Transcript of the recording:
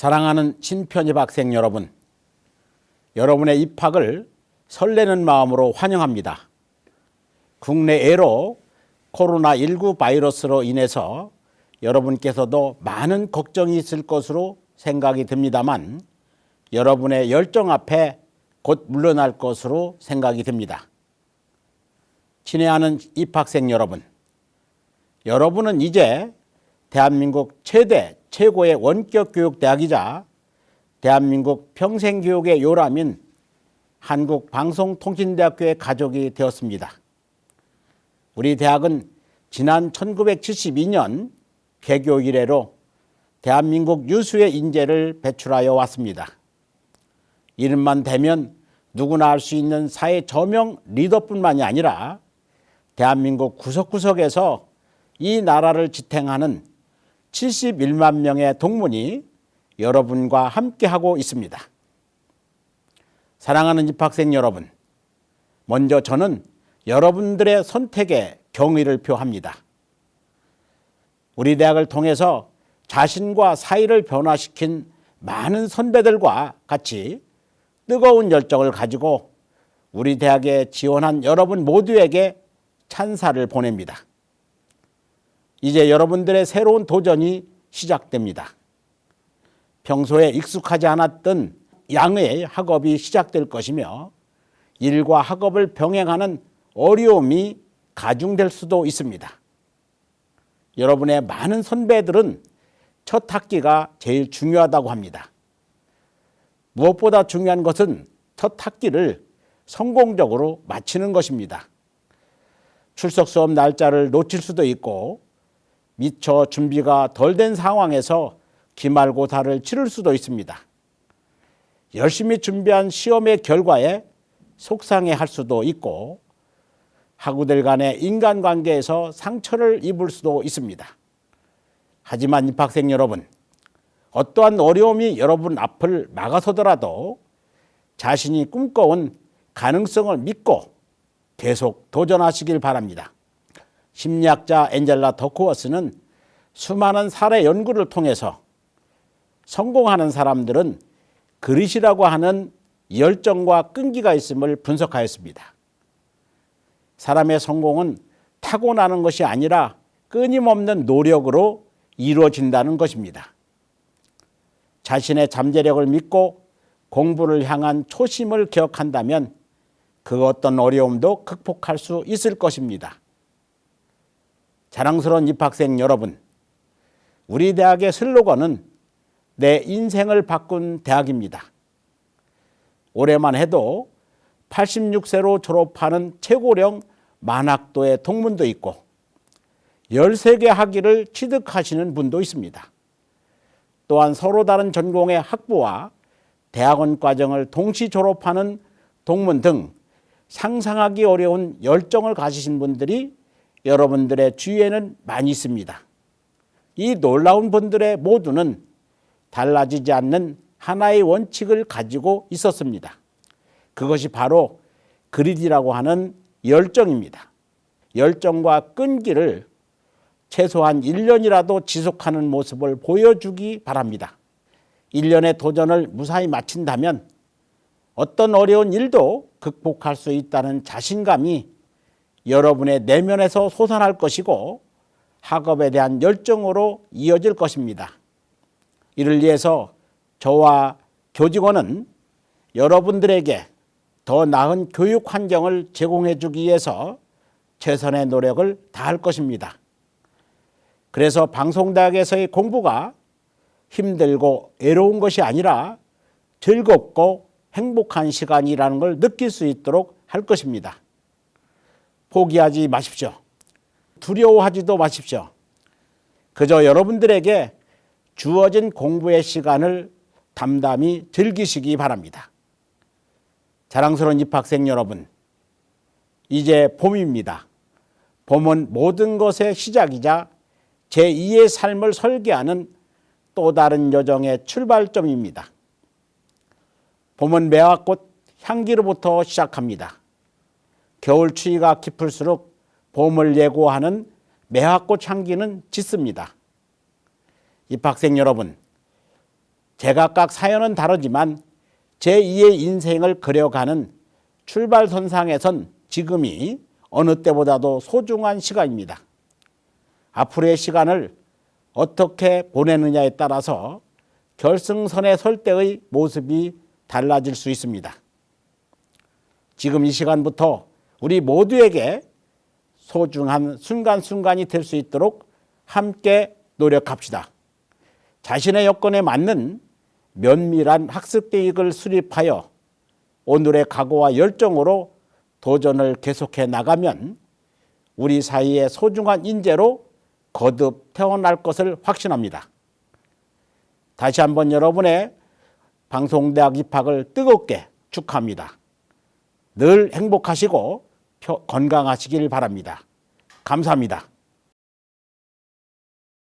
사랑하는 신편입 학생 여러분, 여러분의 입학을 설레는 마음으로 환영합니다. 국내외로 코로나19 바이러스로 인해서 여러분께서도 많은 걱정이 있을 것으로 생각이 듭니다만 여러분의 열정 앞에 곧 물러날 것으로 생각이 듭니다. 친애하는 입학생 여러분, 여러분은 이제 대한민국 최대 최고의 원격 교육 대학이자 대한민국 평생교육의 요람인 한국방송통신대학교의 가족이 되었습니다. 우리 대학은 지난 1972년 개교 이래로 대한민국 유수의 인재를 배출하여 왔습니다. 이름만 대면 누구나 알 수 있는 사회 저명 리더뿐만이 아니라 대한민국 구석구석에서 이 나라를 지탱하는 71만 명의 동문이 여러분과 함께하고 있습니다. 사랑하는 입학생 여러분, 먼저 저는 여러분들의 선택에 경의를 표합니다. 우리 대학을 통해서 자신과 사회를 변화시킨 많은 선배들과 같이 뜨거운 열정을 가지고 우리 대학에 지원한 여러분 모두에게 찬사를 보냅니다. 이제 여러분들의 새로운 도전이 시작됩니다. 평소에 익숙하지 않았던 양의 학업이 시작될 것이며 일과 학업을 병행하는 어려움이 가중될 수도 있습니다. 여러분의 많은 선배들은 첫 학기가 제일 중요하다고 합니다. 무엇보다 중요한 것은 첫 학기를 성공적으로 마치는 것입니다. 출석 수업 날짜를 놓칠 수도 있고 미처 준비가 덜 된 상황에서 기말고사를 치를 수도 있습니다. 열심히 준비한 시험의 결과에 속상해 할 수도 있고 학우들 간의 인간관계에서 상처를 입을 수도 있습니다. 하지만 입학생 여러분, 어떠한 어려움이 여러분 앞을 막아서더라도 자신이 꿈꿔온 가능성을 믿고 계속 도전하시길 바랍니다. 심리학자 엔젤라 더코워스는 수많은 사례 연구를 통해서 성공하는 사람들은 그릇이라고 하는 열정과 끈기가 있음을 분석하였습니다. 사람의 성공은 타고나는 것이 아니라 끊임없는 노력으로 이루어진다는 것입니다. 자신의 잠재력을 믿고 공부를 향한 초심을 기억한다면 그 어떤 어려움도 극복할 수 있을 것입니다. 자랑스러운 입학생 여러분, 우리 대학의 슬로건은 내 인생을 바꾼 대학입니다. 올해만 해도 86세로 졸업하는 최고령 만학도의 동문도 있고 13개 학위를 취득하시는 분도 있습니다. 또한 서로 다른 전공의 학부와 대학원 과정을 동시 졸업하는 동문 등 상상하기 어려운 열정을 가지신 분들이 여러분들의 주위에는 많이 있습니다. 이 놀라운 분들의 모두는 달라지지 않는 하나의 원칙을 가지고 있었습니다. 그것이 바로 그리디라고 하는 열정입니다. 열정과 끈기를 최소한 1년이라도 지속하는 모습을 보여주기 바랍니다. 1년의 도전을 무사히 마친다면 어떤 어려운 일도 극복할 수 있다는 자신감이 여러분의 내면에서 솟아날 것이고 학업에 대한 열정으로 이어질 것입니다. 이를 위해서 저와 교직원은 여러분들에게 더 나은 교육 환경을 제공해 주기 위해서 최선의 노력을 다할 것입니다. 그래서 방송대학에서의 공부가 힘들고 애로운 것이 아니라 즐겁고 행복한 시간이라는 걸 느낄 수 있도록 할 것입니다. 포기하지 마십시오. 두려워하지도 마십시오. 그저 여러분들에게 주어진 공부의 시간을 담담히 즐기시기 바랍니다. 자랑스러운 입학생 여러분, 이제 봄입니다. 봄은 모든 것의 시작이자 제2의 삶을 설계하는 또 다른 여정의 출발점입니다. 봄은 매화꽃 향기로부터 시작합니다. 겨울 추위가 깊을수록 봄을 예고하는 매화꽃 향기는 짙습니다. 입학생 여러분, 제각각 사연은 다르지만 제2의 인생을 그려가는 출발선상에선 지금이 어느 때보다도 소중한 시간입니다. 앞으로의 시간을 어떻게 보내느냐에 따라서 결승선에 설 때의 모습이 달라질 수 있습니다. 지금 이 시간부터 우리 모두에게 소중한 순간순간이 될 수 있도록 함께 노력합시다. 자신의 여건에 맞는 면밀한 학습 계획을 수립하여 오늘의 각오와 열정으로 도전을 계속해 나가면 우리 사이의 소중한 인재로 거듭 태어날 것을 확신합니다. 다시 한번 여러분의 방송대학 입학을 뜨겁게 축하합니다. 늘 행복하시고 표- 건강하시길 바랍니다. 감사합니다.